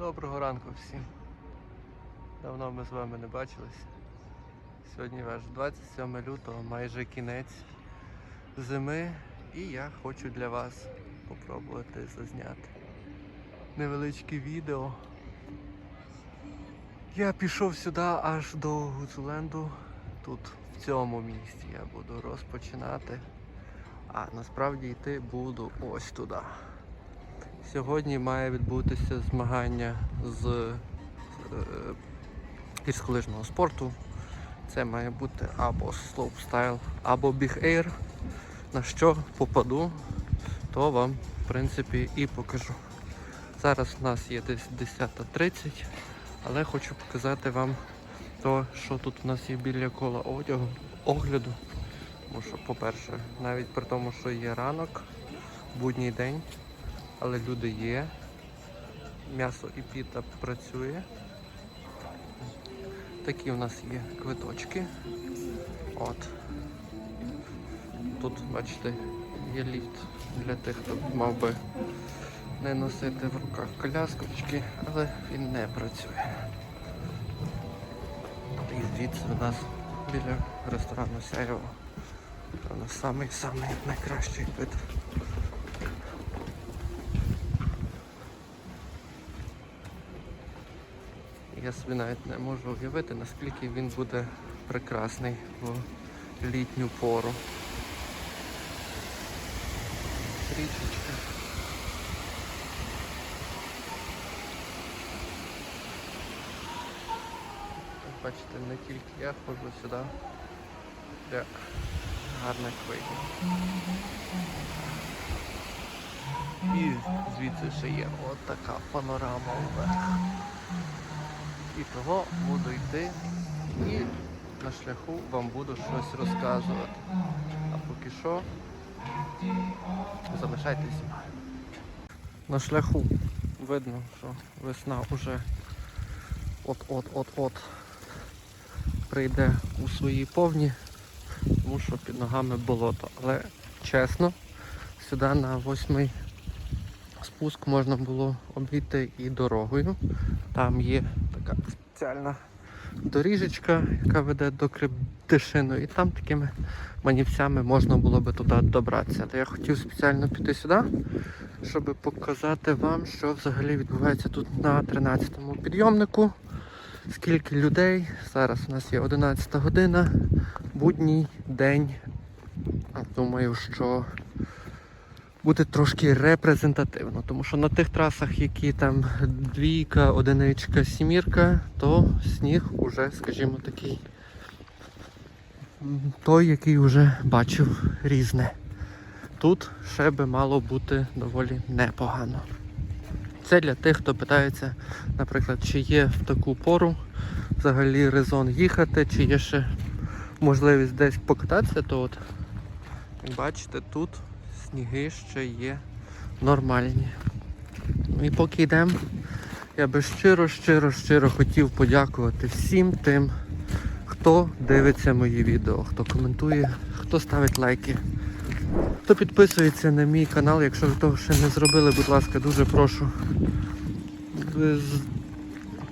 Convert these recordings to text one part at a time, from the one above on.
Доброго ранку всім. Давно ми з вами не бачилися. Сьогодні ваш 27 лютого, майже кінець зими, і я хочу для вас попробувати зазняти невеличке відео. Я пішов сюди аж до Гуцуленду. Тут в цьому місці я буду розпочинати. А насправді йти буду ось туди. Сьогодні має відбутися змагання з е, гірськолижного спорту. Це має бути або слоупстайл, або Big Air. На що попаду, то вам в принципі і покажу. Зараз у нас є десь 10.30, але хочу показати вам то, що тут у нас є біля кола одягу, огляду. Тому що, по-перше, навіть при тому, що є ранок, будній день, але люди є. М'ясо і піта працює. Такі у нас є квиточки. От. Тут, бачите, є ліфт для тих, хто мав би не носити в руках коляскочки, але він не працює. І звідси у нас біля ресторану Сяєво. Це самий-самий найкращий вид. Я собі навіть не можу уявити, наскільки він буде прекрасний в літню пору. Річечка. Бачите, не тільки я ходжу сюди для гарних видів. І звідси ще є от така панорама вверх. І того буду йти і на шляху вам буду щось розказувати. А поки що залишайтесь. На шляху видно, що весна вже от-от-от-от прийде у свої повні, тому що під ногами болото. Але чесно, сюди на восьмий спуск можна було обійти і дорогою. Там є така спеціальна доріжечка, яка веде до Криптишину, і там такими манівцями можна було би туди добратися. Але я хотів спеціально піти сюди, щоб показати вам, що взагалі відбувається тут на 13-му підйомнику. Скільки людей. Зараз у нас є 11 година, будній день. Думаю, що буде трошки репрезентативно, тому що на тих трасах, які там двійка, одиничка, сімірка, то сніг уже, скажімо, такий той, який вже бачив різне. Тут ще би мало бути доволі непогано. Це для тих, хто питається, наприклад, чи є в таку пору взагалі резон їхати, чи є ще можливість десь покататися, то от, як бачите, тут сніги ще є нормальні. І поки йдемо, я би щиро, щиро, щиро хотів подякувати всім тим, хто дивиться мої відео, хто коментує, хто ставить лайки. Хто підписується на мій канал, якщо ви того ще не зробили, будь ласка, дуже прошу.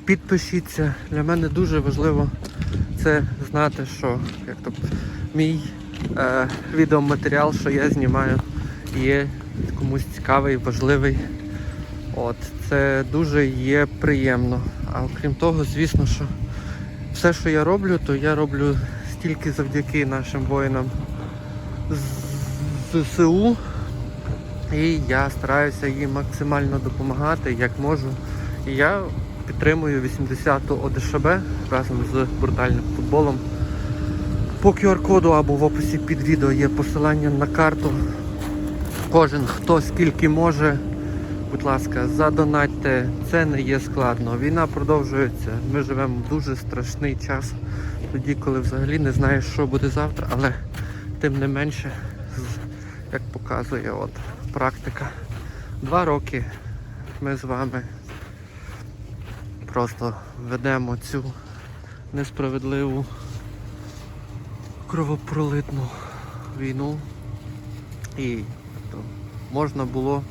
Підпишіться. Для мене дуже важливо це знати, що як то, мій е, відеоматеріал, що я знімаю, є комусь цікавий, важливий. От, це дуже є приємно. А окрім того, звісно, що все, що я роблю, то я роблю стільки завдяки нашим воїнам з ЗСУ. І я стараюся їм максимально допомагати, як можу. І я підтримую 80-ту ОДШБ разом з брутальним футболом. По QR-коду або в описі під відео є посилання на карту. Кожен хто скільки може, будь ласка, задонатьте, це не є складно. Війна продовжується. Ми живемо в дуже страшний час, тоді, коли взагалі не знаєш, що буде завтра, але тим не менше, як показує от практика, два роки ми з вами просто ведемо цю несправедливу кровопролитну війну. І можна було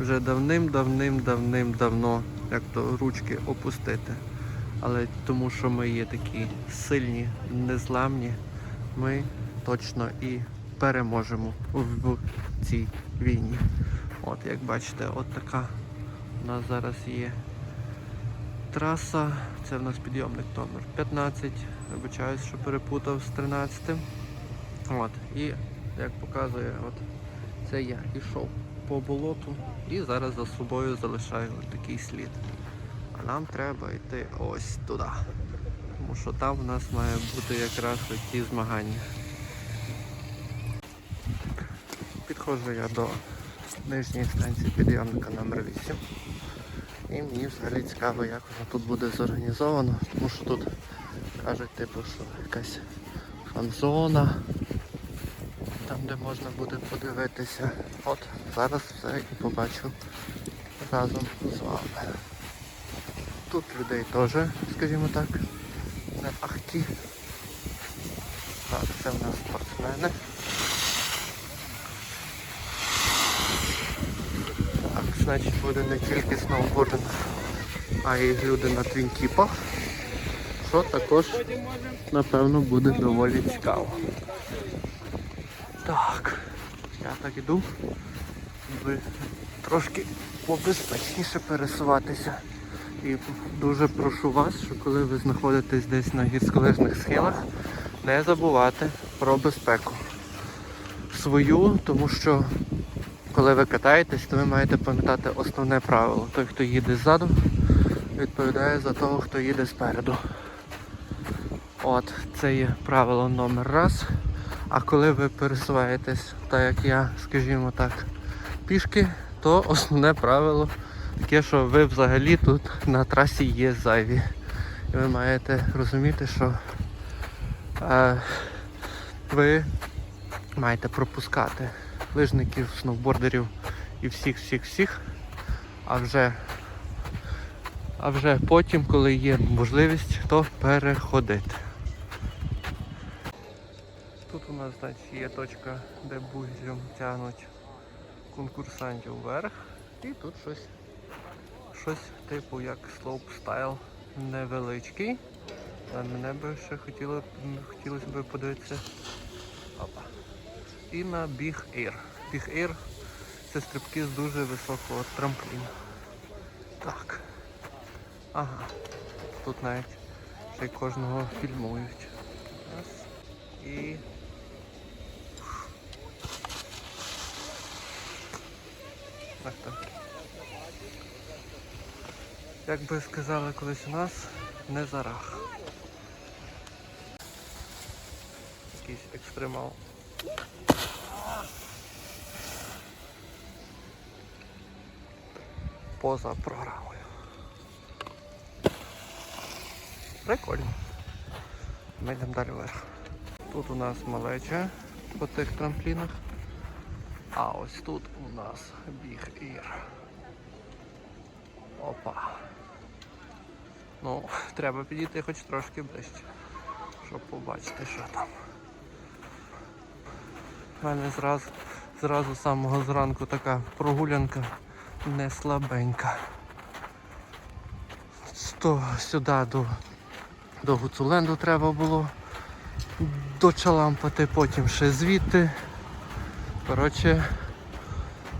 вже давним-давним-давним-давно як то ручки опустити. Але тому що ми є такі сильні, незламні, ми точно і переможемо в цій війні. От як бачите, от така у нас зараз є траса. Це в нас підйомник номер 15. Вибачаюсь, що перепутав з 13. От. І як показує, от це я йшов по болоту і зараз за собою залишаю такий слід. А нам треба йти ось туди. Тому що там в нас має бути якраз ті змагання. Підходжу я до нижньої станції підйомника номер 8 І мені взагалі цікаво, як воно тут буде зорганізовано, тому що тут кажуть, типу, що якась фан-зона, там де можна буде подивитися. От зараз все і побачу разом з вами. Тут людей теж, скажімо так, не ахті. Так, це в нас спортсмени. Так, значить буде не тільки сноубординг, а й люди на твінкіпах. Що також, напевно, буде доволі цікаво. Так, я так іду, щоб трошки побезпечніше пересуватися. І дуже прошу вас, що коли ви знаходитесь десь на гірськолижних схилах, не забувати про безпеку свою, тому що коли ви катаєтесь, то ви маєте пам'ятати основне правило. Той, хто їде ззаду, відповідає за того, хто їде спереду. От, це є правило номер раз. А коли ви пересуваєтесь, так як я, скажімо так, пішки, то основне правило таке, що ви взагалі тут на трасі є зайві. І ви маєте розуміти, що е, ви маєте пропускати лижників, сноубордерів і всіх-всіх-всіх. А вже, а вже потім, коли є можливість, то переходити. Нас значить, є точка, де бугілем тягнуть конкурсантів вверх. І тут щось, щось типу як слоуп-стайл невеличкий. А мене би ще хотіло, хотілося б подивитися. Опа. І на Big Air. Big Air це стрибки з дуже високого трампліну. Так. Ага. Тут навіть ще й кожного фільмують. І Так, так. Як би сказали колись у нас, не зарах. Якийсь екстремал. Поза програмою. Прикольно. Ми йдемо далі вверх. Тут у нас малеча по тих трамплінах. А ось тут у нас біг ір. Опа. Ну, треба підійти хоч трошки ближче, щоб побачити, що там. У мене зразу, зразу самого зранку така прогулянка не слабенька. То сюди до, до Гуцуленду треба було дочалампати, потім ще звідти. Коротше,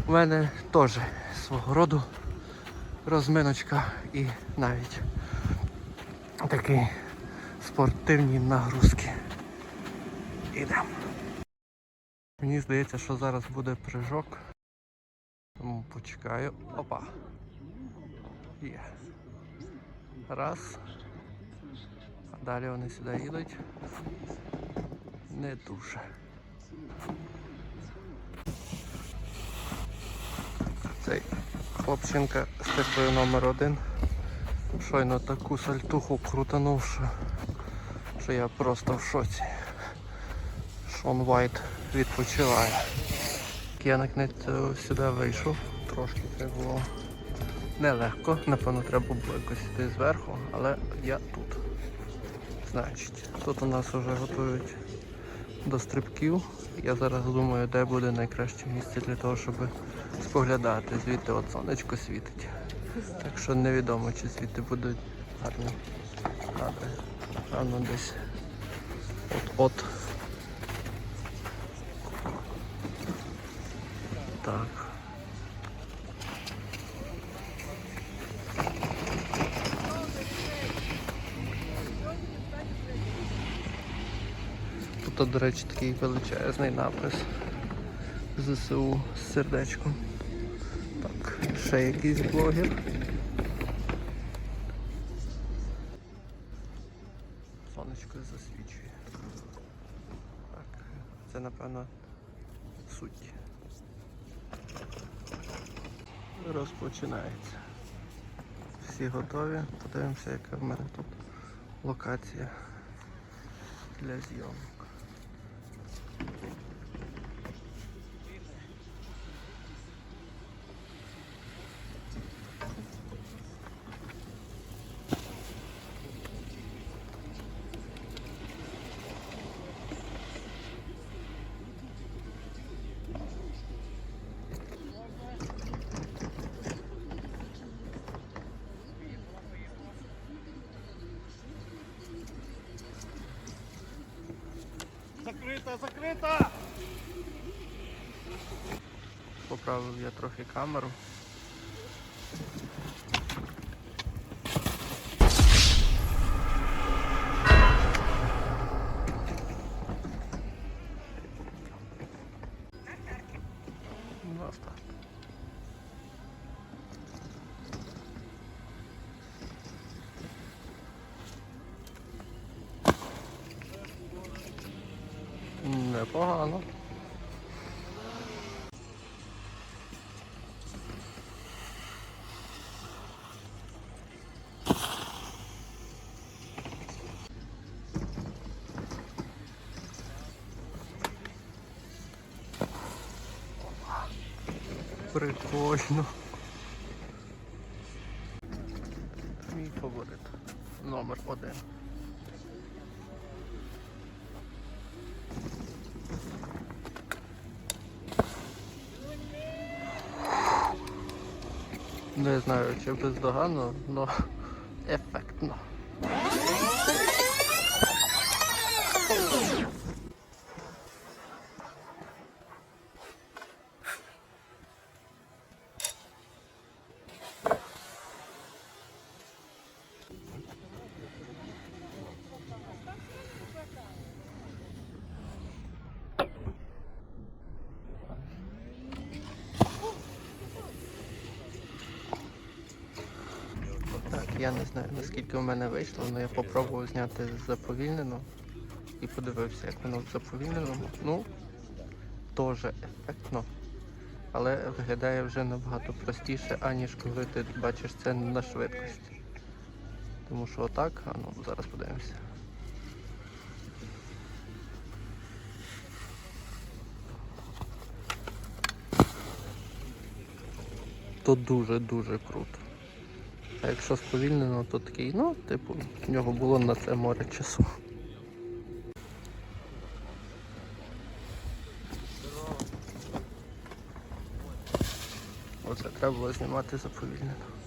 у мене теж свого роду розминочка і навіть такі спортивні нагрузки. Ідемо. Мені здається, що зараз буде прыжок. Тому почекаю. Опа. Є. Раз. Далі вони сюди їдуть. Не дуже. Цей хлопчинка з тестою номер один. Щойно таку сальтуху крутанув, що, що я просто в шоці. Шон Вайт відпочиває. Я наконець сюди вийшов. Трошки це було нелегко. Напевно, треба було якось йти зверху, але я тут. Значить, тут у нас вже готують до стрибків. Я зараз думаю, де буде найкраще місце для того, щоб споглядати. Звідти от сонечко світить. Так що невідомо, чи звідти будуть гарні кадри. Десь от-от. До речі, такий величезний напис ЗСУ з сердечком. Так, ще якийсь блогер. Сонечко засвічує. Так, це напевно суть. Розпочинається. Всі готові. Подивимося, яка в мене тут локація для зйомок. Трохи камеру. Ну. Непогано. Прикольно. Мій фаворит. Номер один. Не знаю, чи бездоганно, але ефектно. Наскільки в мене вийшло, але я попробував зняти заповільнено і подивився, як воно в заповільненому. Ну, теж ефектно. Але виглядає вже набагато простіше, аніж коли ти бачиш це на швидкості. Тому що отак, а ну зараз подивимося. То дуже-дуже круто. А якщо сповільнено, то такий, ну, типу, в нього було на це море часу. Оце треба було знімати заповільнено.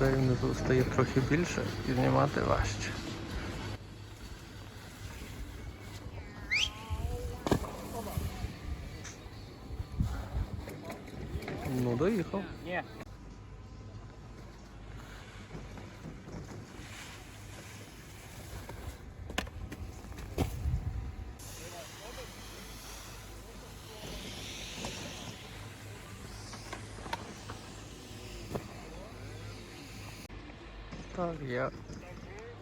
людей внизу стає трохи більше і знімати важче. Ну доїхав. Ні.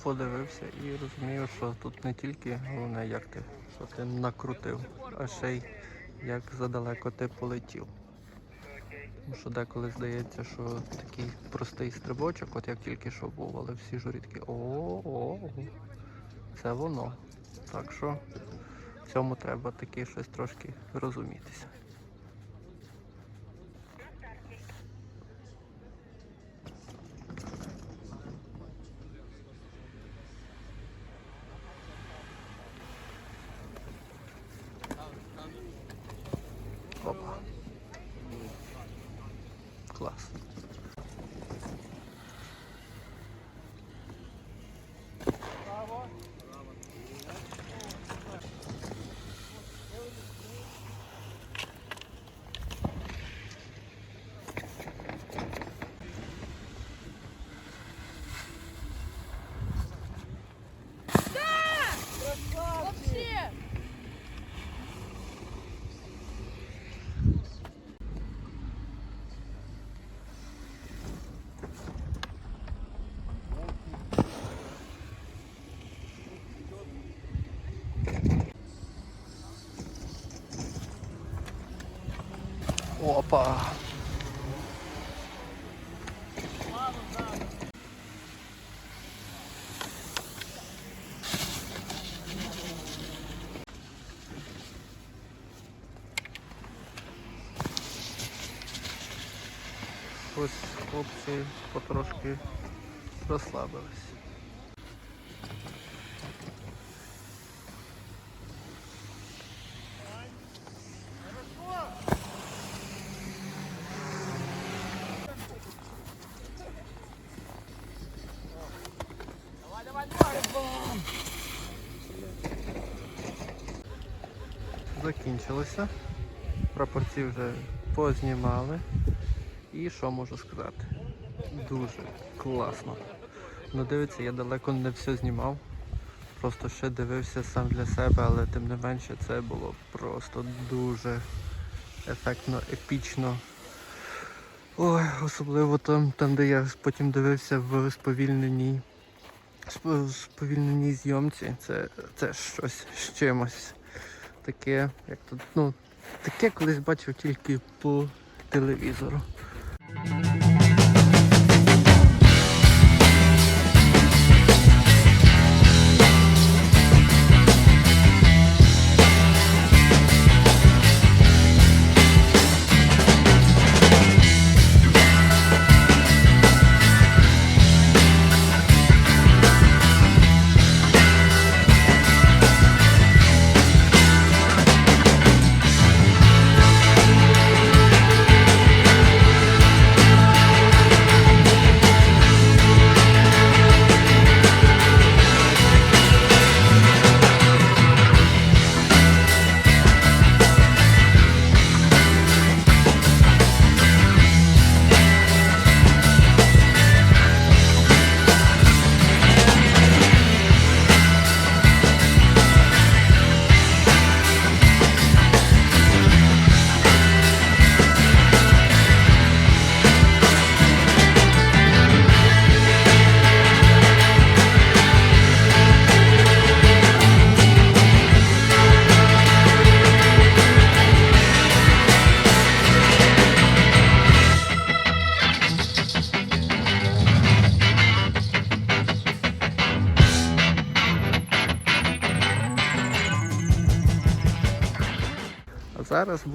Подивився і розумію, що тут не тільки головне, як ти, що ти накрутив, а ще й як задалеко ти полетів. Тому що деколи здається, що такий простий стрибочок, от як тільки що був, але всі журі такі о-о, це воно. Так що в цьому треба таки щось трошки розумітися. Опа. Ось хлопці потрошки розслабились. Закінчилося. Прапорці вже познімали. І що можу сказати? Дуже класно. Ну дивіться, я далеко не все знімав. Просто ще дивився сам для себе, але тим не менше це було просто дуже ефектно, епічно. Ой, особливо там, там де я потім дивився в сповільненій, сп- сповільненій зйомці. Це, це щось з чимось. Таке, як тут, ну, таке колись бачив тільки по телевізору.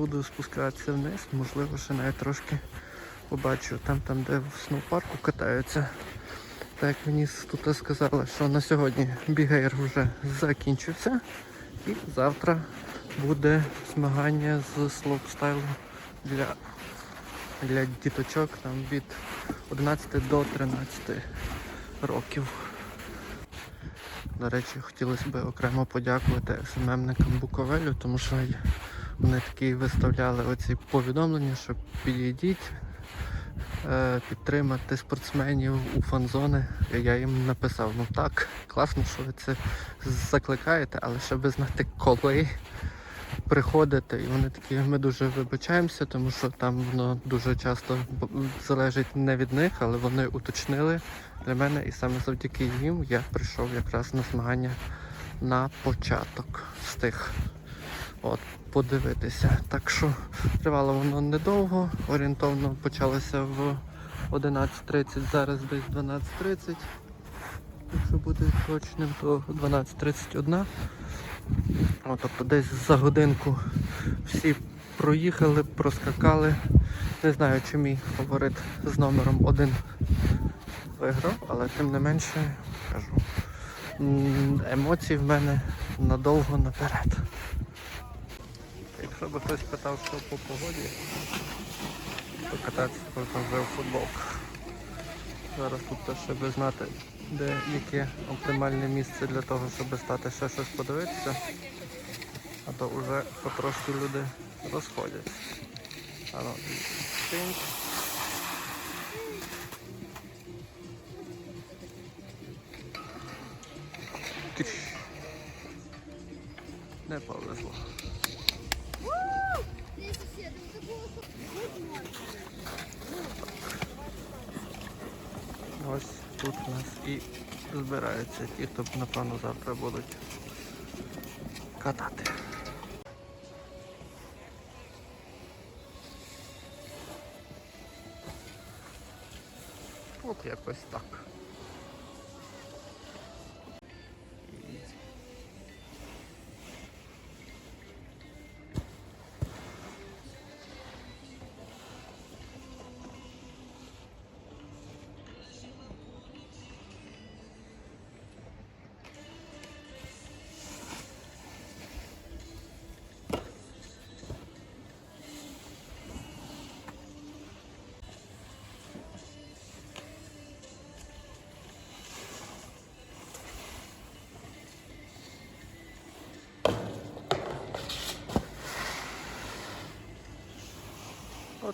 Буду спускатися вниз, можливо, ще навіть трошки побачу там, там де в сноупарку катаються. Так як мені тут сказали, що на сьогодні бігейр вже закінчився. І завтра буде змагання з слоупстайлу для, для діточок там, від 11 до 13 років. До речі, хотілося б окремо подякувати СММникам Буковелю, тому що Вони такі виставляли оці повідомлення, що підійдіть, е, підтримати спортсменів у фан-зони. Я їм написав, ну так, класно, що ви це закликаєте, але ще би знати коли приходити. І вони такі, ми дуже вибачаємося, тому що там воно дуже часто залежить не від них, але вони уточнили для мене, і саме завдяки їм я прийшов якраз на змагання на початок встиг. От, подивитися. Так що тривало воно недовго, орієнтовно почалося в 11.30, зараз десь 12.30. Якщо бути точним, то 12.31. О, тобто десь за годинку всі проїхали, проскакали. Не знаю, чи мій фаворит з номером один виграв, але тим не менше кажу. Емоції в мене надовго наперед. Якщо би хтось питав, що по погоді, то кататися можна вже у футболках. Зараз тут теж ще би знати, де яке оптимальне місце для того, щоб стати ще щось подивитися. А то вже потрошки люди розходяться. А ну, тинь. Не повезло. Ось тут у нас і збираються ті, хто напевно завтра будуть катати. От якось так.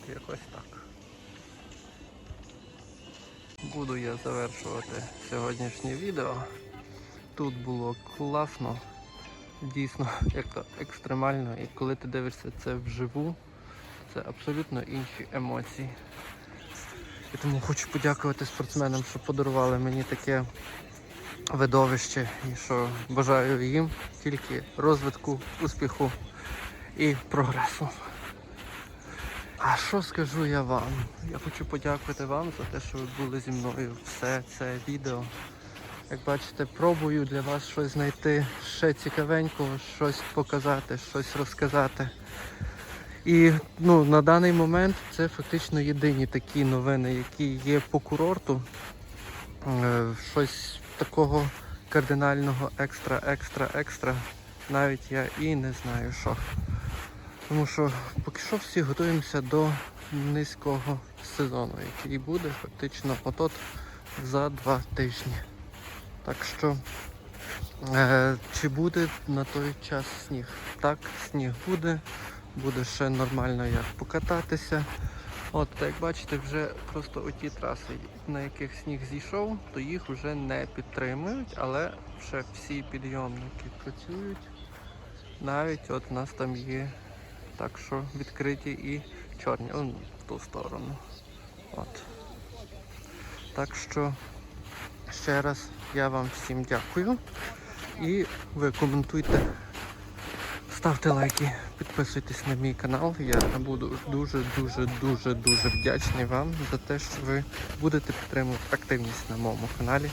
От якось так. Буду я завершувати сьогоднішнє відео. Тут було класно, дійсно як то екстремально, і коли ти дивишся це вживу, це абсолютно інші емоції. І тому хочу подякувати спортсменам, що подарували мені таке видовище і що бажаю їм тільки розвитку, успіху і прогресу. А що скажу я вам? Я хочу подякувати вам за те, що ви були зі мною все це відео. Як бачите, пробую для вас щось знайти ще цікавенького, щось показати, щось розказати. І ну, на даний момент це фактично єдині такі новини, які є по курорту. Е, Щось такого кардинального екстра, екстра, екстра. Навіть я і не знаю що. Тому що поки що всі готуємося до низького сезону, який буде фактично отот за два тижні. Так що, е, чи буде на той час сніг? Так, сніг буде, буде ще нормально як покататися. От, як бачите, вже просто оті траси, на яких сніг зійшов, то їх вже не підтримують, але ще всі підйомники працюють. Навіть от у нас там є так що відкриті і чорні. В ту сторону. От. Так що ще раз я вам всім дякую. І ви коментуйте, ставте лайки, підписуйтесь на мій канал. Я буду дуже-дуже дуже дуже вдячний вам за те, що ви будете підтримувати активність на моєму каналі.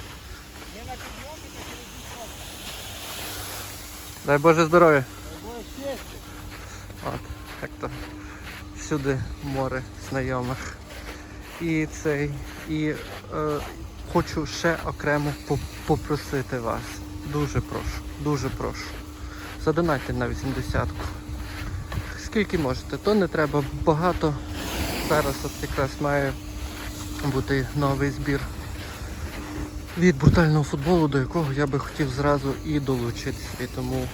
Дай Боже здоров'я! От, як то всюди море знайомих. І цей, і е, хочу ще окремо попросити вас. Дуже прошу, дуже прошу. Задонайте на 80-ку. Скільки можете, то не треба багато. Зараз от якраз має бути новий збір від брутального футболу, до якого я би хотів зразу і долучитися. І тому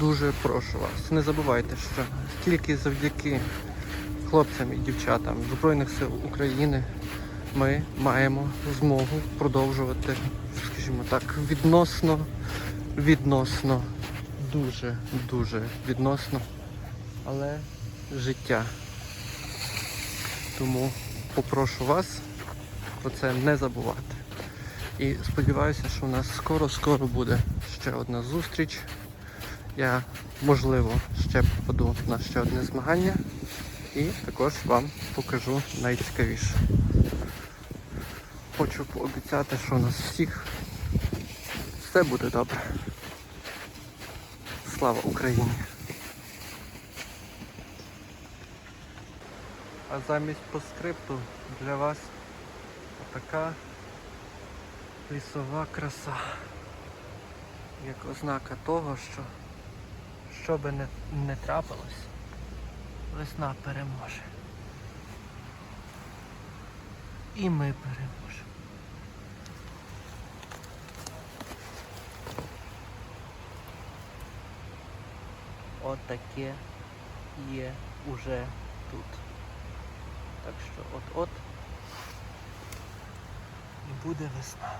дуже прошу вас, не забувайте, що тільки завдяки хлопцям і дівчатам Збройних сил України ми маємо змогу продовжувати, скажімо так, відносно, відносно, дуже, дуже відносно, але життя. Тому попрошу вас про це не забувати. І сподіваюся, що у нас скоро-скоро буде ще одна зустріч. Я, можливо, ще попаду на ще одне змагання і також вам покажу найцікавіше. Хочу пообіцяти, що у нас всіх все буде добре. Слава Україні! А замість по скрипту для вас така лісова краса. Як ознака того, що що би не, не трапилось, весна переможе. І ми переможемо. Отаке є уже тут. Так що от-от і буде весна.